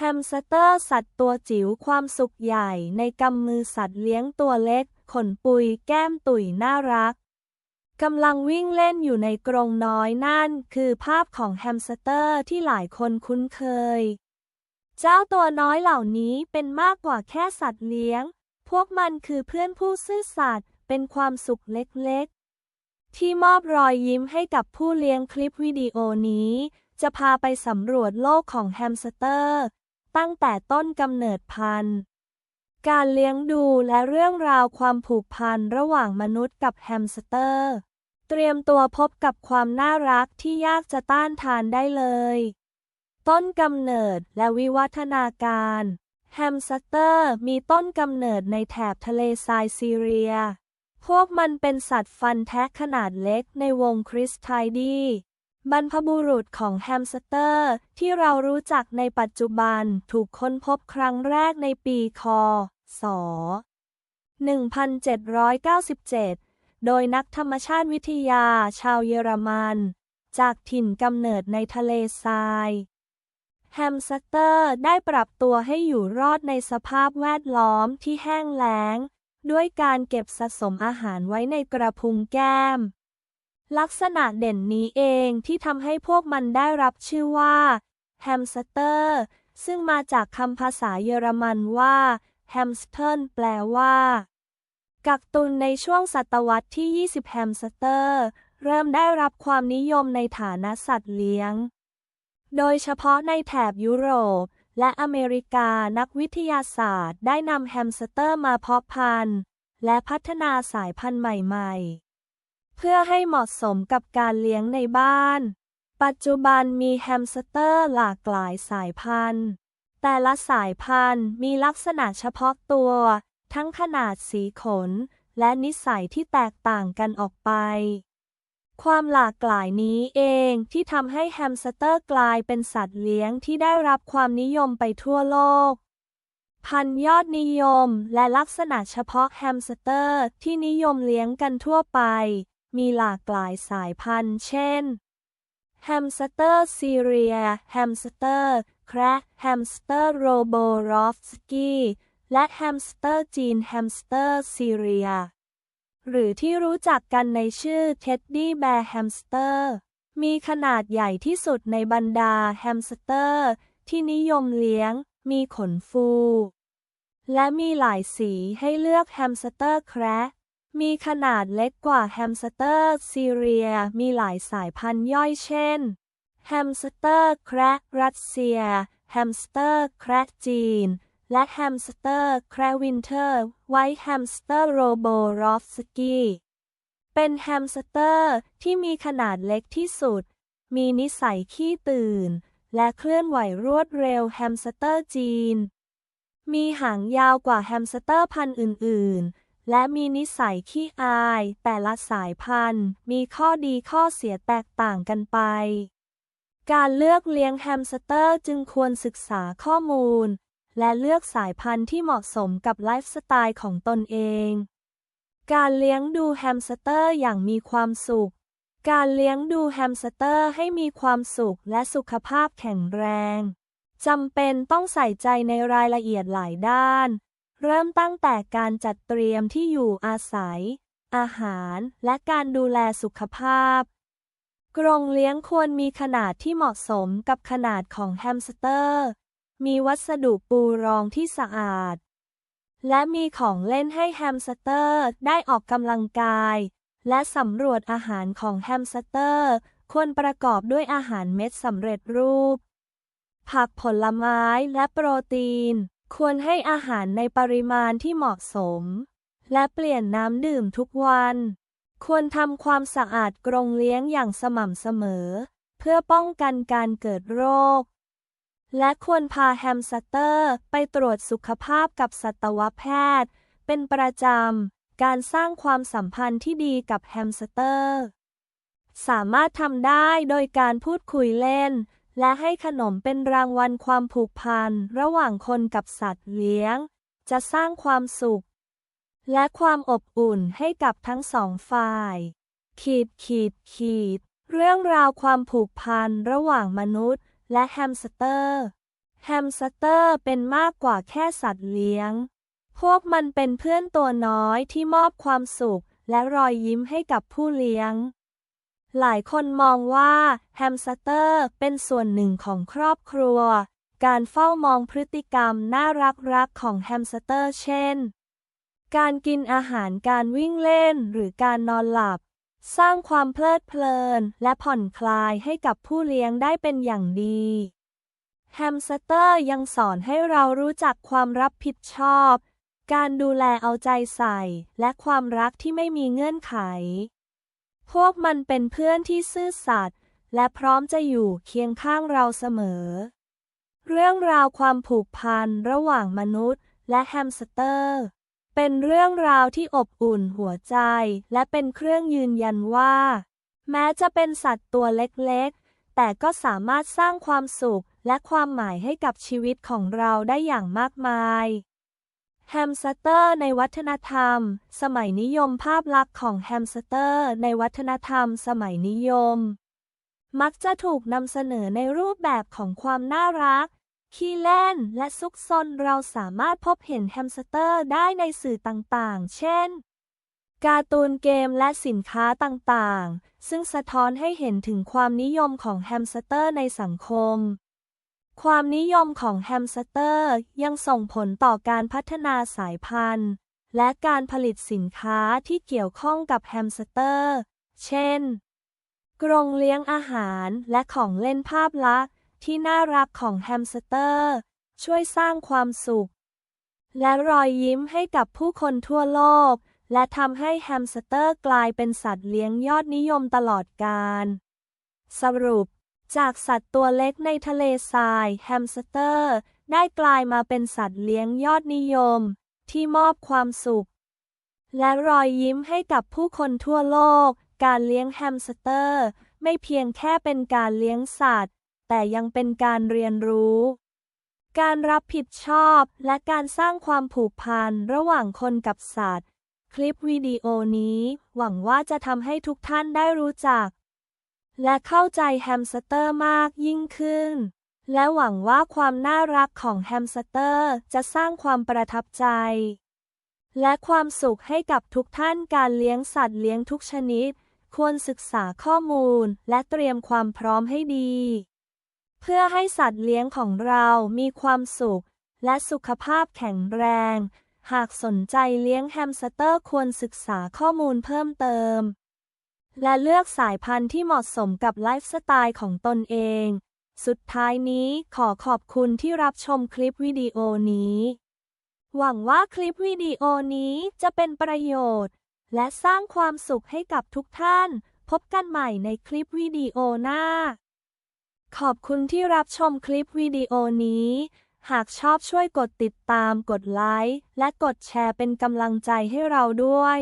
แฮมสเตอร์สัตว์ตัวจิ๋วความสุขใหญ่ในกำมือสัตว์เลี้ยงตัวเล็ก ขนปุยแก้มตุ๋ยน่ารักกำลังวิ่งเล่นอยู่ในกรงน้อยนั่น คือภาพของแฮมสเตอร์ที่หลายคนคุ้นเคย เจ้าตัวน้อยเหล่านี้เป็นมากกว่าแค่สัตว์เลี้ยง พวกมันคือเพื่อนผู้ซื่อสัตย์เป็นความสุขเล็กๆ ที่มอบรอยยิ้มให้กับผู้เลี้ยงคลิปวิดีโอนี้ จะพาไปสำรวจโลกของแฮมสเตอร์ ตั้งแต่ต้นกำเนิดพันธุ์ การเลี้ยงดูและเรื่องราวความผูกพันระหว่างมนุษย์กับแฮมสเตอร์ เตรียมตัวพบกับความน่ารักที่ยากจะต้านทานได้เลย ต้นกำเนิดและวิวัฒนาการ แฮมสเตอร์มีต้นกำเนิดในแถบทะเลทรายซีเรีย พวกมันเป็นสัตว์ฟันแทะขนาดเล็กในวงคริสไทดี บรรพบุรุษของแฮมสเตอร์ ที่เรารู้จักในปัจจุบันถูกค้นพบครั้งแรกในปีคศ 1797 โดยนักธรรมชาติวิทยาชาวเยอรมัน จากถิ่นกำเนิดในทะเลทราย แฮมสเตอร์ได้ปรับตัวให้อยู่รอดในสภาพแวดล้อมที่แห้งแล้ง ด้วยการเก็บสะสมอาหารไว้ในกระพุ้งแก้ม ลักษณะเด่นนี้เองที่ทำให้พวกมันได้รับชื่อว่าแฮมสเตอร์ ซึ่งมาจากคำภาษาเยอรมันว่าแฮมสเทิร์แปลว่า กักตุนในช่วงศตวรรษที่ 20 แฮมสเตอร์ เริ่มได้รับความนิยมในฐานะสัตว์เลี้ยง โดยเฉพาะในแถบยุโรป และอเมริกานักวิทยาศาสตร์ได้นำแฮมสเตอร์มาเพาะพันธุ์ และพัฒนาสายพันธุ์ใหม่ ๆ เพื่อให้เหมาะสมกับการเลี้ยงในบ้าน ปัจจุบันมีแฮมสเตอร์หลากหลายสายพันธุ์ แต่ละสายพันธุ์มีลักษณะเฉพาะตัว ทั้งขนาดสีขน และนิสัยที่แตกต่างกันออกไป ความหลากหลายนี้เองที่ทำให้แฮมสเตอร์กลายเป็นสัตว์เลี้ยงที่ได้รับความนิยมไปทั่วโลกพันธุ์ยอดนิยมและลักษณะเฉพาะแฮมสเตอร์ที่นิยมเลี้ยงกันทั่วไป มีหลากหลายสายพันธุ์ เช่น แฮมสเตอร์ซีเรีย แฮมสเตอร์ แคระแฮมสเตอร์โรโบรอฟสกี้ และแฮมสเตอร์จีน แฮมสเตอร์ซีเรีย หรือที่รู้จักกันในชื่อเท็ดดี้แบร์แฮมสเตอร์ มีขนาดใหญ่ที่สุดในบรรดาแฮมสเตอร์ ที่นิยมเลี้ยง มีขนฟู และมีหลายสีให้เลือกแฮมสเตอร์แคระ มีขนาดเล็กกว่าแฮมสเตอร์ซีเรีย มีหลายสายพันธุ์ย่อยเช่น แฮมสเตอร์แคระรัสเซีย แฮมสเตอร์แคระจีน และแฮมสเตอร์แคระวินเทอร์ ไวท์แฮมสเตอร์โรโบรอฟสกี้ เป็นแฮมสเตอร์ที่มีขนาดเล็กที่สุด มีนิสัยขี้ตื่น และเคลื่อนไหวรวดเร็วแฮมสเตอร์จีน มีหางยาวกว่าแฮมสเตอร์พันธุ์อื่น ๆ และมีนิสัยขี้อาย แต่ละสายพันธุ์ มีข้อดีข้อเสียแตกต่างกันไป การเลือกเลี้ยงแฮมสเตอร์จึงควรศึกษาข้อมูล และเลือกสายพันธุ์ที่เหมาะสมกับไลฟ์สไตล์ของตนเอง การเลี้ยงดูแฮมสเตอร์อย่างมีความสุข การเลี้ยงดูแฮมสเตอร์ให้มีความสุขและสุขภาพแข็งแรงจำเป็นต้องใส่ใจในรายละเอียดหลายด้าน เริ่มตั้งแต่การจัดเตรียมที่อยู่อาศัย อาหารและการดูแลสุขภาพ กรงเลี้ยงควรมีขนาดที่เหมาะสมกับขนาดของแฮมสเตอร์ มีวัสดุปูรองที่สะอาด และมีของเล่นให้แฮมสเตอร์ได้ออกกำลังกาย และสำรวจอาหารของแฮมสเตอร์ ควรประกอบด้วยอาหารเม็ดสำเร็จรูป ผักผลไม้และโปรตีน ควรให้อาหารในปริมาณที่เหมาะสม และเปลี่ยนน้ำดื่มทุกวัน ควรทำความสะอาดกรงเลี้ยงอย่างสม่ำเสมอ เพื่อป้องกันการเกิดโรค และควรพาแฮมสเตอร์ไปตรวจสุขภาพกับสัตวแพทย์ เป็นประจำ การสร้างความสัมพันธ์ที่ดีกับแฮมสเตอร์ สามารถทำได้โดยการพูดคุยเล่น และให้ขนมเป็นรางวัลความผูกพันระหว่างคนกับสัตว์เลี้ยง จะสร้างความสุข และความอบอุ่นให้กับทั้งสองฝ่าย ขีดขีดขีด เรื่องราวความผูกพันระหว่างมนุษย์ และแฮมสเตอร์ แฮมสเตอร์เป็นมากกว่าแค่สัตว์เลี้ยง พวกมันเป็นเพื่อนตัวน้อยที่มอบความสุขและรอยยิ้มให้กับผู้เลี้ยง หลายคนมองว่าแฮมสเตอร์เป็นส่วนหนึ่งของครอบครัว การเฝ้ามองพฤติกรรมน่ารักๆของแฮมสเตอร์เช่น การกินอาหารการวิ่งเล่นหรือการนอนหลับ สร้างความเพลิดเพลินและผ่อนคลายให้กับผู้เลี้ยงได้เป็นอย่างดีแฮมสเตอร์ยังสอนให้เรารู้จักความรับผิดชอบ การดูแลเอาใจใส่ และความรักที่ไม่มีเงื่อนไข พวกมันเป็นเพื่อนที่ซื่อสัตย์และพร้อมจะอยู่เคียงข้างเราเสมอ เรื่องราวความผูกพันระหว่างมนุษย์และแฮมสเตอร์ เป็นเรื่องราวที่อบอุ่นหัวใจ และเป็นเครื่องยืนยันว่า แม้จะเป็นสัตว์ตัวเล็กๆ แต่ก็สามารถสร้างความสุขและความหมายให้กับชีวิตของเราได้อย่างมากมาย แฮมสเตอร์ในวัฒนธรรม สมัยนิยมภาพลักษณ์ของแฮมสเตอร์ในวัฒนธรรม สมัยนิยม มักจะถูกนำเสนอในรูปแบบของความน่ารัก ขี้เล่นและซุกซนเราสามารถพบเห็นแฮมสเตอร์ได้ในสื่อต่างๆ เช่น การ์ตูนเกมและสินค้าต่างๆ ซึ่งสะท้อนให้เห็นถึงความนิยมของแฮมสเตอร์ในสังคม ความนิยมของแฮมสเตอร์ยังส่งผลต่อการพัฒนาสายพันธุ์ และการผลิตสินค้าที่เกี่ยวข้องกับแฮมสเตอร์ เช่น กรงเลี้ยงอาหารและของเล่นภาพลักษณ์ที่น่ารักของแฮมสเตอร์ ช่วยสร้างความสุข และรอยยิ้มให้กับผู้คนทั่วโลก และทำให้แฮมสเตอร์กลายเป็นสัตว์เลี้ยงยอดนิยมตลอดกาลสรุป จากสัตว์ตัวเล็กในทะเลทราย แฮมสเตอร์ ได้กลายมาเป็นสัตว์เลี้ยงยอดนิยม ที่มอบความสุข และรอยยิ้มให้กับผู้คนทั่วโลก การเลี้ยงแฮมสเตอร์ ไม่เพียงแค่เป็นการเลี้ยงสัตว์ แต่ยังเป็นการเรียนรู้ การรับผิดชอบและการสร้างความผูกพันระหว่างคนกับสัตว์ คลิปวิดีโอนี้ หวังว่าจะทำให้ทุกท่านได้รู้จัก และเข้าใจแฮมสเตอร์มากยิ่งขึ้น และหวังว่าความน่ารักของแฮมสเตอร์จะสร้างความประทับใจ และความสุขให้กับทุกท่านการเลี้ยงสัตว์เลี้ยงทุกชนิด ควรศึกษาข้อมูลและเตรียมความพร้อมให้ดี เพื่อให้สัตว์เลี้ยงของเรามีความสุข และสุขภาพแข็งแรง หากสนใจเลี้ยงแฮมสเตอร์ควรศึกษาข้อมูลเพิ่มเติม และเลือกสายพันธุ์ที่เหมาะสมกับไลฟ์สไตล์ของตนเอง สุดท้ายนี้ขอขอบคุณที่รับชมคลิปวิดีโอนี้ หวังว่าคลิปวิดีโอนี้จะเป็นประโยชน์ และสร้างความสุขให้กับทุกท่าน พบกันใหม่ในคลิปวิดีโอหน้า ขอบคุณที่รับชมคลิปวิดีโอนี้ หากชอบช่วยกดติดตาม กดไลค์ และกดแชร์เป็นกำลังใจให้เราด้วย